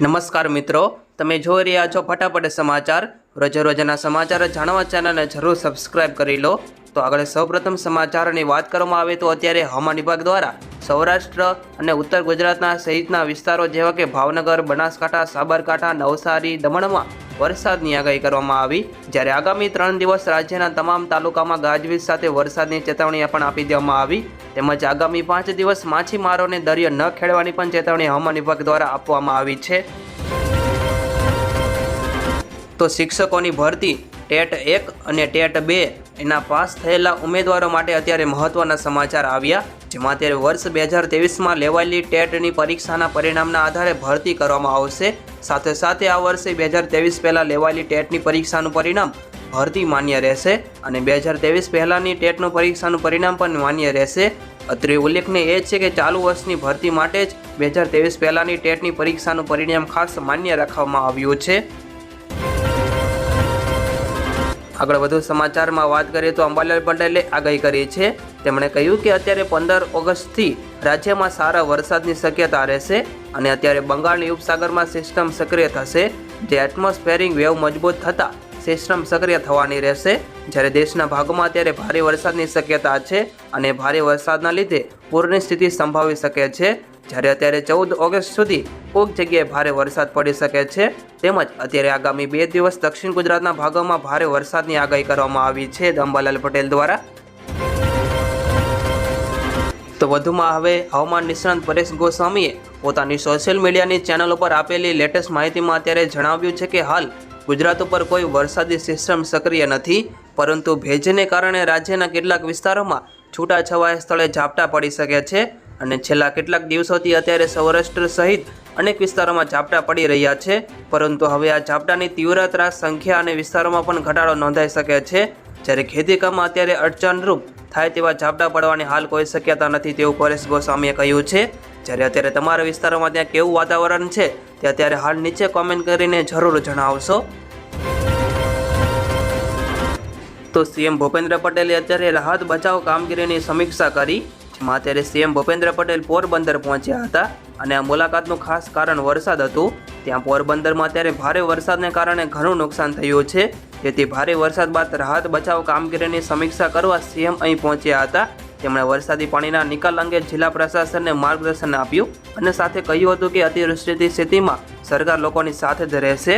નમસ્કાર મિત્રો. તમે જોઈ રહ્યા છો ફટાફટ સમાચાર. રોજે રોજના સમાચાર જાણવા ચેનલને જરૂર સબસ્ક્રાઇબ કરી લો. તો આગળ સૌપ્રથમ સમાચારની વાત કરવામાં આવે તો અત્યારે હવામાન વિભાગ દ્વારા સૌરાષ્ટ્ર અને ઉત્તર ગુજરાતના સહિતના વિસ્તારો જેવા કે ભાવનગર, બનાસકાંઠા, સાબરકાંઠા, નવસારી, દમણમાં વરસાદની આગાહી કરવામાં આવી. જ્યારે આગામી ત્રણ દિવસ રાજ્યના તમામ તાલુકામાં ગાજવીજ સાથે વરસાદની ચેતવણી પણ આપી દેવામાં આવી. તેમજ આગામી પાંચ દિવસ માછીમારોને દરિયો ન ખેડવાની પણ ચેતવણી હવામાન વિભાગ દ્વારા આપવામાં આવી છે. તો શિક્ષકોની ભરતી ટેટ એક અને ટેટ બે એના પાસ થયેલા ઉમેદવારો માટે અત્યારે મહત્વના સમાચાર આવ્યા. જેમાં અત્યારે વર્ષ બે હજાર તેવીસમાં લેવાયેલી ટેટની પરીક્ષાના પરિણામના આધારે ભરતી કરવામાં આવશે. સાથે સાથે આ વર્ષે બે હજાર તેવીસ પહેલાં લેવાયેલી ટેટની પરીક્ષાનું પરિણામ ભરતી માન્ય રહેશે અને બે હજાર તેવીસ પહેલાંની ટેટનું પરીક્ષાનું પરિણામ પણ માન્ય રહેશે. અત્રે ઉલ્લેખનીય એ છે કે ચાલુ વર્ષની ભરતી માટે જ બે હજાર તેવીસ પહેલાંની ટેટની પરીક્ષાનું પરિણામ ખાસ માન્ય રાખવામાં આવ્યું છે. આગળ વધુ સમાચારમાં વાત કરીએ તો અંબાલાલ પટેલે આગાહી કરી છે. તેમણે કહ્યું કે અત્યારે પંદર ઓગસ્ટથી રાજ્યમાં સારા વરસાદની શક્યતા રહેશે અને અત્યારે બંગાળની ઉપસાગરમાં સિસ્ટમ સક્રિય થશે. જે એટમોસ્ફેરિક વેવ મજબૂત થતાં સિસ્ટમ સક્રિય થવાની રહેશે. જ્યારે દેશના ભાગોમાં અત્યારે ભારે વરસાદની શક્યતા છે અને ભારે વરસાદના લીધે પૂરની સ્થિતિ સંભાવી શકે છે. જ્યારે અત્યારે ચૌદ ઓગસ્ટ સુધી કોઈક જગ્યાએ ભારે વરસાદ પડી શકે છે, તેમજ અત્યારે આગામી બે દિવસ દક્ષિણ ગુજરાતના ભાગોમાં ભારે વરસાદની આગાહી કરવામાં આવી છે, અંબાલાલ પટેલ દ્વારા. તો વધુમાં હવે હવામાન નિષ્ણાંત પરેશ ગોસ્વામીએ પોતાની સોશિયલ મીડિયાની ચેનલ ઉપર આપેલી લેટેસ્ટ માહિતીમાં અત્યારે જણાવ્યું છે કે હાલ ગુજરાત ઉપર કોઈ વરસાદી સિસ્ટમ સક્રિય નથી, પરંતુ ભેજને કારણે રાજ્યના કેટલાક વિસ્તારોમાં છૂટાછવાયા સ્થળે ઝાપટા પડી શકે છે. અને છેલ્લા કેટલાક દિવસોથી અત્યારે સૌરાષ્ટ્ર સહિત અનેક વિસ્તારોમાં ઝાપટા પડી રહ્યા છે. પરંતુ હવે આ ઝાપટાની તીવ્રતા સંખ્યા અને વિસ્તારોમાં પણ ઘટાડો નોંધાઈ શકે છે. જ્યારે ખેતીકામમાં અત્યારે અડચણરૂપ થાય તેવા ઝાપટા પડવાની હાલ કોઈ શક્યતા નથી તેવું પરેશ ગોસ્વામીએ કહ્યું છે. જ્યારે અત્યારે તમારા વિસ્તારોમાં ત્યાં કેવું વાતાવરણ છે તે અત્યારે હાલ નીચે કોમેન્ટ કરીને જરૂર જણાવશો. તો સીએમ ભૂપેન્દ્ર પટેલે અત્યારે રાહત બચાવ કામગીરીની સમીક્ષા કરી. જેમાં અત્યારે સીએમ ભૂપેન્દ્ર પટેલ પોરબંદર પહોંચ્યા હતા અને આ મુલાકાતનું ખાસ કારણ વરસાદ હતું. ત્યાં પોરબંદરમાં અત્યારે ભારે વરસાદને કારણે ઘણું નુકસાન થયું છે. જેથી ભારે વરસાદ બાદ રાહત બચાવ કામગીરીની સમીક્ષા કરવા સીએમ અહીં પહોંચ્યા હતા. તેમણે વરસાદી પાણીના નિકાલ અંગે જિલ્લા પ્રશાસનને માર્ગદર્શન આપ્યું અને સાથે કહ્યું હતું કે અતિવૃષ્ટિની સ્થિતિમાં સરકાર લોકોની સાથે જ રહેશે.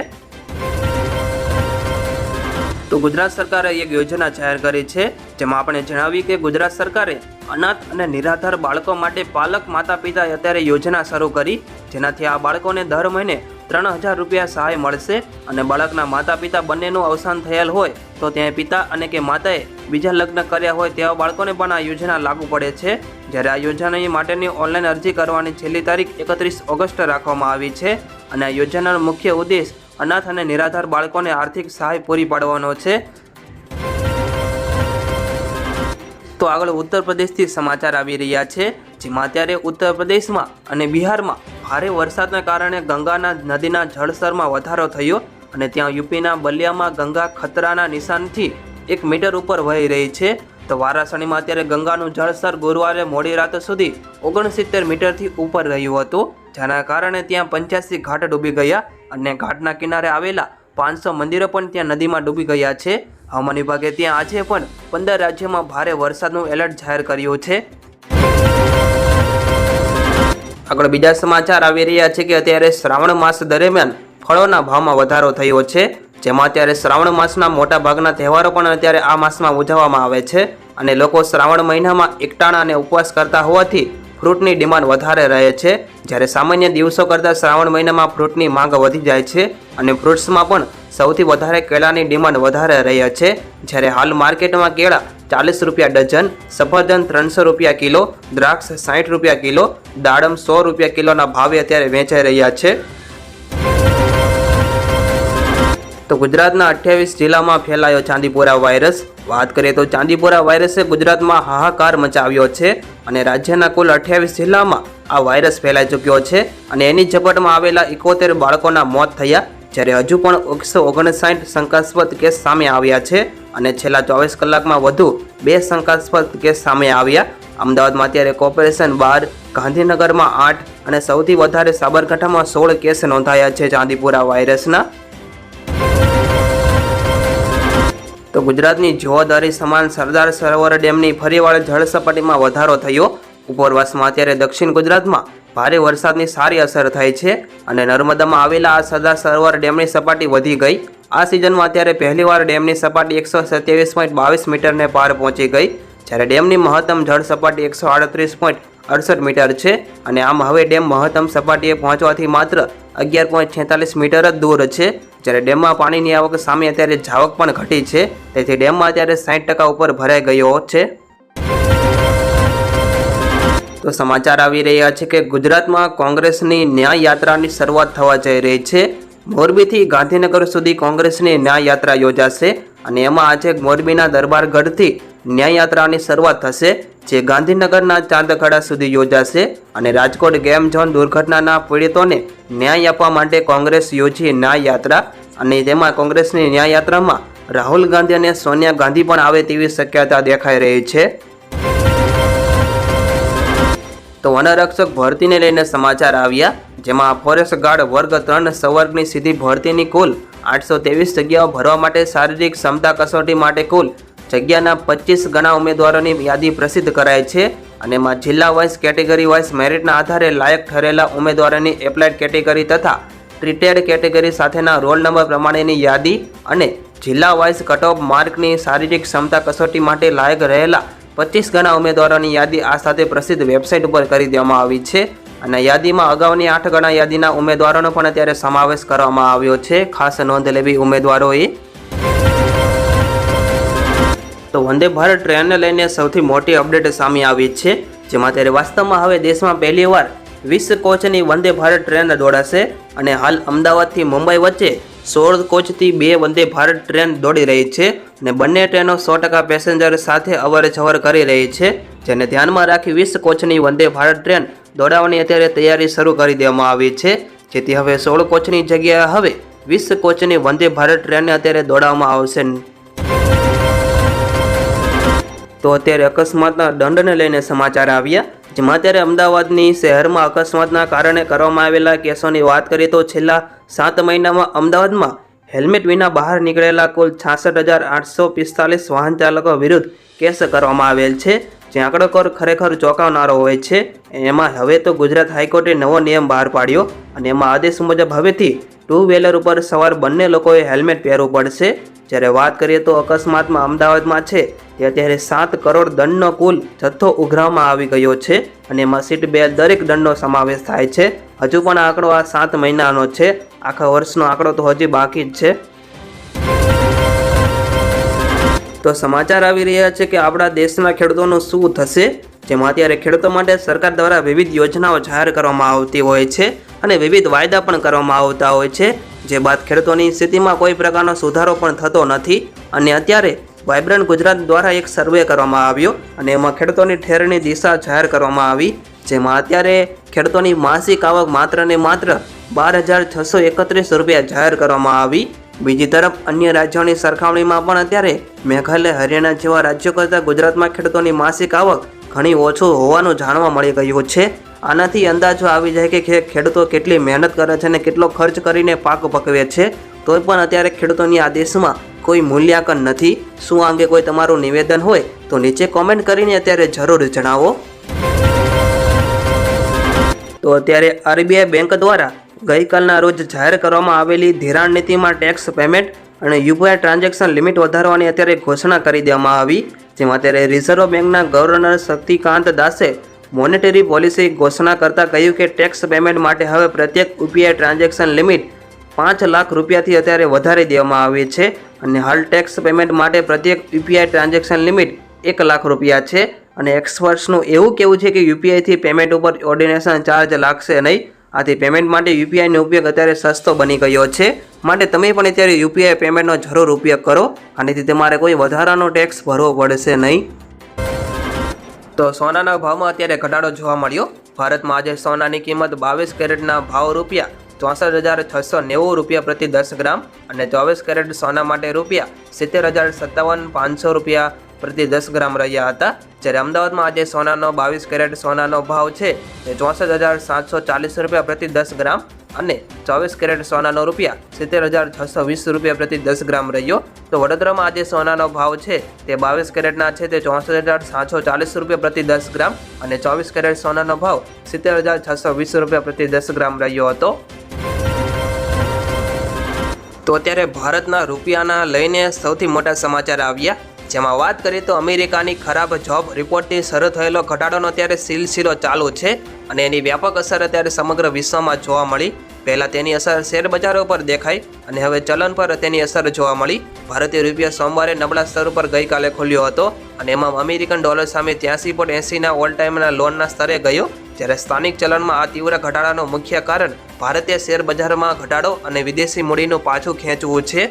તો ગુજરાત સરકારે એક યોજના જાહેર કરી છે, જેમાં આપણે જણાવી કે ગુજરાત સરકારે અનાથ અને નિરાધાર બાળકો માટે પાલક માતા પિતા અત્યારે યોજના શરૂ કરી. જેનાથી આ બાળકોને દર મહિને ત્રણ હજાર રૂપિયા સહાય મળશે અને બાળકના માતા પિતા બંનેનું અવસાન થયેલ હોય તો ત્યાં પિતા અને કે માતાએ બીજા લગ્ન કર્યા હોય તેવા બાળકોને પણ આ યોજના લાગુ પડે છે. જ્યારે આ યોજના માટેની ઓનલાઈન અરજી કરવાની છેલ્લી તારીખ એકત્રીસ ઓગસ્ટ રાખવામાં આવી છે અને આ યોજનાનો મુખ્ય ઉદ્દેશ અનાથ અને નિરાધાર બાળકોને આર્થિક સહાય પૂરી પાડવાનો છે. તો આગળ ઉત્તર પ્રદેશથી સમાચાર આવી રહ્યા છે, જેમાં અત્યારે ઉત્તર પ્રદેશમાં અને બિહારમાં ભારે વરસાદના કારણે ગંગાના નદીના જળસ્તરમાં વધારો થયો અને ત્યાં યુપીના બલિયામાં ગંગા ખતરાના નિશાનથી એક મીટર ઉપર વહી રહી છે. તો વારાસણીમાં અત્યારે ગંગાનું જળસ્તર ગુરુવારે મોડી રાત સુધી ઓગણસિત્તેર મીટરથી ઉપર રહ્યું હતું, જેના કારણે ત્યાં પંચ્યાસી ઘાટ ડૂબી ગયા અને ઘાટના કિનારે આવેલા પાંચસો મંદિરો પણ ત્યાં નદીમાં ડૂબી ગયા છે. હવામાન વિભાગે ત્યાં આજે પણ પંદર રાજ્યોમાં ભારે વરસાદનું એલર્ટ જાહેર કર્યું છે. આગળ બીજા સમાચાર આવી રહ્યા છે કે અત્યારે શ્રાવણ માસ દરમિયાન ફળોના ભાવમાં વધારો થયો છે. જેમાં અત્યારે શ્રાવણ માસના મોટા ભાગના તહેવારો પણ અત્યારે આ માસમાં ઉજવવામાં આવે છે. અને લોકો શ્રાવણ મહિનામાં એકટાણા અને ઉપવાસ કરતા હોવાથી ફ્રૂટની ડિમાન્ડ વધારે રહે છે, જ્યારે સામાન્ય દિવસો કરતાં શ્રાવણ મહિનામાં ફ્રૂટની માંગ વધી જાય છે અને ફ્રૂટ્સમાં પણ સૌથી વધારે કેળાની ડિમાન્ડ વધારે રહે છે, જ્યારે હાલ માર્કેટમાં કેળા ચાલીસ રૂપિયા ડઝન, સફરજન ત્રણસો રૂપિયા કિલો, દ્રાક્ષ સાઠ રૂપિયા કિલો, દાડમ સો રૂપિયા કિલોના ભાવે અત્યારે વેચાઈ રહ્યા છે. તો ગુજરાતના અઠ્યાવીસ જિલ્લામાં ફેલાયો ચાંદીપુરા વાયરસ. વાત કરીએ તો ચાંદીપુરા વાયરસે ગુજરાતમાં હાહાકાર મચાવ્યો છે અને રાજ્યના કુલ અઠ્યાવીસ જિલ્લામાં આ વાયરસ ફેલાઈ ચૂક્યો છે અને એની ઝપટમાં આવેલા એકોતેર બાળકોના મોત થયા, જ્યારે હજુ પણ એકસો ઓગણસાઠ શંકાસ્પદ કેસ સામે આવ્યા છે અને છેલ્લા ચોવીસ કલાકમાં વધુ બે શંકાસ્પદ કેસ સામે આવ્યા. અમદાવાદમાં અત્યારે કોર્પોરેશન બાર, ગાંધીનગરમાં આઠ અને સૌથી વધારે સાબરકાંઠામાં સોળ કેસ નોંધાયા છે ચાંદીપુરા વાયરસના. તો ગુજરાતની જોદરી સમાન સરદાર સરોવર ડેમની ફરીવાર જળસપાટીમાં વધારો થયો. ઉપરવાસમાં અત્યારે દક્ષિણ ગુજરાતમાં ભારે વરસાદની સારી અસર થઈ છે અને નર્મદામાં આવેલા આ સરદાર સરોવર ડેમની સપાટી વધી ગઈ. આ સિઝનમાં અત્યારે પહેલીવાર ડેમની સપાટી એકસો સત્યાવીસ પોઈન્ટ બાવીસ મીટરને પાર પહોંચી ગઈ. જ્યારે ડેમની મહત્તમ જળ સપાટી એકસો આડત્રીસ પોઈન્ટ અડસઠ મીટર છે અને આમ હવે ડેમ મહત્તમ સપાટીએ પહોંચવાથી માત્ર અગિયાર પોઈન્ટ છેતાલીસ મીટર જ દૂર છે. જ્યારે ડેમમાં પાણીની આવક સામે અત્યારે જાવક પણ ઘટી છે. તેથી ડેમમાં અત્યારે સાઠ ટકા ઉપર ભરાઈ ગયો છે. તો સમાચાર આવી રહ્યા છે કે ગુજરાતમાં કોંગ્રેસની ન્યાય યાત્રાની શરૂઆત થવા જઈ રહી છે. મોરબીથી ગાંધીનગર સુધી કોંગ્રેસની ન્યાય યાત્રા યોજાશે અને એમાં આજે મોરબીના દરબારગઢથી ન્યાય યાત્રાની શરૂઆત થશે, જે ગાંધીનગરના ચાંદખડા સુધી યોજાશે અને રાજકોટ ગેમ ઝોન દુર્ઘટનાના પીડિતોને ન્યાય આપવા માટે કોંગ્રેસ યોજી ન્યાય યાત્રા અને તેમાં કોંગ્રેસની ન્યાય યાત્રામાં રાહુલ ગાંધી અને સોનિયા ગાંધી પણ આવે તેવી શક્યતા દેખાઈ રહી છે. તો વનરક્ષક ભરતીને લઈને સમાચાર આવ્યા, જેમાં ફોરેસ્ટ ગાર્ડ વર્ગ ત્રણ સવર્ગની સીધી ભરતીની કુલ આઠસો ત્રેવીસ જગ્યાઓ ભરવા માટે શારીરિક ક્ષમતા કસોટી માટે કુલ જગ્યાના પચીસ ગણા ઉમેદવારોની યાદી પ્રસિદ્ધ કરાઈ છે અને એમાં જિલ્લા વાઇઝ કેટેગરી વાઇઝ મેરિટના આધારે લાયક ઠરેલા ઉમેદવારોની એપ્લાઇડ કેટેગરી તથા ટ્રીટેડ કેટેગરી સાથેના રોલ નંબર પ્રમાણેની યાદી અને જિલ્લા વાઇઝ કટ ઓફ માર્કની શારીરિક ક્ષમતા કસોટી માટે લાયક રહેલા પચીસ ગણા ઉમેદવારોની યાદી આ સાથે પ્રસિદ્ધ વેબસાઇટ ઉપર કરી દેવામાં આવી છે. અને યાદીમાં અગાઉની આઠ ગણા યાદીના ઉમેદવારોનો પણ અત્યારે સમાવેશ કરવામાં આવ્યો છે. ખાસ નોંધ લેવી ઉમેદવારોએ તો વંદે ભારત ટ્રેનને લઈને સૌથી મોટી અપડેટ સામે આવી છે, જેમાં અત્યારે વાસ્તવમાં હવે દેશમાં પહેલીવાર વીસ કોચની વંદે ભારત ટ્રેન દોડાશે અને હાલ અમદાવાદથી મુંબઈ વચ્ચે સોળ કોચથી બે વંદે ભારત ટ્રેન દોડી રહી છે અને બંને ટ્રેનો સો ટકા પેસેન્જર સાથે અવર જવર કરી રહી છે, જેને ધ્યાનમાં રાખી વીસ કોચની વંદે ભારત ટ્રેન દોડાવવાની અત્યારે તૈયારી શરૂ કરી દેવામાં આવી છે, જેથી હવે સોળ કોચની જગ્યાએ હવે વીસ કોચની વંદે ભારત ટ્રેનને અત્યારે દોડાવવામાં આવશે તો અત્યારે અકસ્માતના દંડને લઈને સમાચાર આવ્યા. જેમાં અત્યારે અમદાવાદની શહેરમાં અકસ્માતના કારણે કરવામાં આવેલા કેસોની વાત કરીએ તો છેલ્લા સાત મહિનામાં અમદાવાદમાં હેલ્મેટ વિના બહાર નીકળેલા કુલ છાસઠ હજાર આઠસો પિસ્તાલીસ વાહન ચાલકો વિરુદ્ધ કેસ કરવામાં આવેલ છે. જે આંકડો કર ખરેખર ચોંકાવનારો હોય છે. એમાં હવે તો ગુજરાત હાઈકોર્ટે નવો નિયમ બહાર પાડ્યો અને એમાં આદેશ મુજબ હવેથી ટુ વ્હીલર ઉપર સવાર બંને લોકોએ હેલ્મેટ પહેરવું પડશે. જ્યારે વાત કરીએ તો અકસ્માતમાં અમદાવાદમાં છે, તે અત્યારે સાત કરોડ દંડનો કુલ જથ્થો ઉઘરાવવામાં આવી ગયો છે અને એમાં સીટ બે દરેક દંડનો સમાવેશ થાય છે. હજુ પણ આંકડો આ સાત મહિનાનો છે. આખા વર્ષનો આંકડો તો હજી બાકી જ છે. તો સમાચાર આવી રહ્યા છે કે આપણા દેશના ખેડૂતોનું શું થશે? જેમાં અત્યારે ખેડૂતો માટે સરકાર દ્વારા વિવિધ યોજનાઓ જાહેર કરવામાં આવતી હોય છે અને વિવિધ વાયદા પણ કરવામાં આવતા હોય છે, જે બાદ ખેડૂતોની સ્થિતિમાં કોઈ પ્રકારનો સુધારો પણ થતો નથી. અને અત્યારે વાઇબ્રન્ટ ગુજરાત દ્વારા એક સર્વે કરવામાં આવ્યો અને એમાં ખેડૂતોની ઠેરની દિશા જાહેર કરવામાં આવી, જેમાં અત્યારે ખેડૂતોની માસિક આવક માત્ર ને માત્ર બાર હજાર છસો એકત્રીસ રૂપિયા જાહેર કરવામાં આવી. બીજી તરફ, અન્ય રાજ્યોની સરખામણીમાં પણ અત્યારે મેઘાલય, હરિયાણા જેવા રાજ્યો કરતાં ગુજરાતમાં ખેડૂતોની માસિક આવક ઘણી ઓછું હોવાનું જાણવા મળી ગયું છે. આનાથી અંદાજો આવી જાય કે ખેડૂતો કેટલી મહેનત કરે છે અને કેટલો ખર્ચ કરીને પાક પકવે છે. તોય પણ અત્યારે ખેડૂતોની આ દેશમાં કોઈ મૂલ્યાંકન નથી. શું અંગે કોઈ તમારું નિવેદન હોય તો નીચે કોમેન્ટ કરીને અત્યારે જરૂર જણાવો. તો અત્યારે આરબીઆઈ બેંક દ્વારા ગઈકાલના રોજ જાહેર કરવામાં આવેલી ધિરાણ નીતિમાં ટેક્સ પેમેન્ટ અને યુપીઆઈ ટ્રાન્ઝેક્શન લિમિટ વધારવાની અત્યારે ઘોષણા કરી દેવામાં આવી. જેમાં અત્યારે રિઝર્વ બેંકના ગવર્નર શક્તિકાંત દાસે મોનેટરી પોલિસી ઘોષણા કરતાં કહ્યું કે ટેક્સ પેમેન્ટ માટે હવે પ્રત્યેક યુપીઆઈ ટ્રાન્ઝેક્શન લિમિટ પાંચ લાખ રૂપિયાથી અત્યારે વધારી દેવામાં આવી છે અને હાલ ટેક્સ પેમેન્ટ માટે પ્રત્યેક યુપીઆઈ ટ્રાન્ઝેક્શન લિમિટ એક લાખ રૂપિયા છે. અને એક્સપર્ટ્સનું એવું કહેવું છે કે યુપીઆઈથી પેમેન્ટ ઉપર ઓર્ડિનેશન ચાર્જ લાગશે નહીં. આથી પેમેન્ટ માટે યુપીઆઈનો ઉપયોગ અત્યારે સસ્તો બની ગયો છે. માટે તમે પણ અત્યારે યુપીઆઈ પેમેન્ટનો જરૂર ઉપયોગ કરો. આનાથી તમારે કોઈ વધારાનો ટેક્સ ભરવો પડશે નહીં. તો સોનાના ભાવમાં અત્યારે ઘટાડો જોવા મળ્યો. ભારતમાં આજે સોનાની કિંમત બાવીસ કેરેટના ભાવ રૂપિયા ચોસઠ હજાર છસો નેવું રૂપિયા પ્રતિ દસ ગ્રામ. અને ચોવીસ કેરેટ સોના માટે રૂપિયા સિત્તેર હજાર સત્તાવન પાંચસો રૂપિયા પ્રતિ દસ ગ્રામ રહ્યા હતા, જ્યારે અમદાવાદમાં આજે સોનાનો બાવીસ કેરેટ સોનાનો ભાવ છે એ ચોસઠ હજાર સાતસો ચાલીસ રૂપિયા પ્રતિ દસ ગ્રામ અને ચોવીસ કેરેટ સોનાનો રૂપિયા સિત્તેર હજાર છસો વીસ રૂપિયા પ્રતિ દસ ગ્રામ રહ્યો. તો વડોદરામાં આજે સોનાનો ભાવ છે તે બાવીસ કેરેટના છે તે ચોસઠ હજાર સાતસો ચાલીસ રૂપિયા પ્રતિ દસ ગ્રામ અને ચોવીસ કેરેટ સોનાનો ભાવ સિત્તેર હજાર છસો વીસ રૂપિયા પ્રતિ દસ ગ્રામ રહ્યો હતો. તો અત્યારે ભારતના રૂપિયાના લઈને સૌથી મોટા સમાચાર આવ્યા. જેમાં વાત કરીએ તો અમેરિકાની ખરાબ જોબ રિપોર્ટથી શરૂ થયેલો ઘટાડોનો અત્યારે સિલસિલો ચાલુ છે અને એની વ્યાપક અસર અત્યારે સમગ્ર વિશ્વમાં જોવા મળી. પહેલાં તેની અસર શેરબજારો પર દેખાઈ અને હવે ચલન પર તેની અસર જોવા મળી. ભારતીય રૂપિયા સોમવારે નબળા સ્તર ઉપર ગઈકાલે ખુલ્યો હતો અને એમાં અમેરિકન ડોલર સામે ત્યાંસી પોઈન્ટ એંસીના ઓલ ટાઈમના લોનના સ્તરે ગયો. જ્યારે સ્થાનિક ચલણમાં આ તીવ્ર ઘટાડાનું મુખ્ય કારણ ભારતીય શેર બજારમાં ઘટાડો અને વિદેશી મૂડીનું પાછું ખેંચવું છે.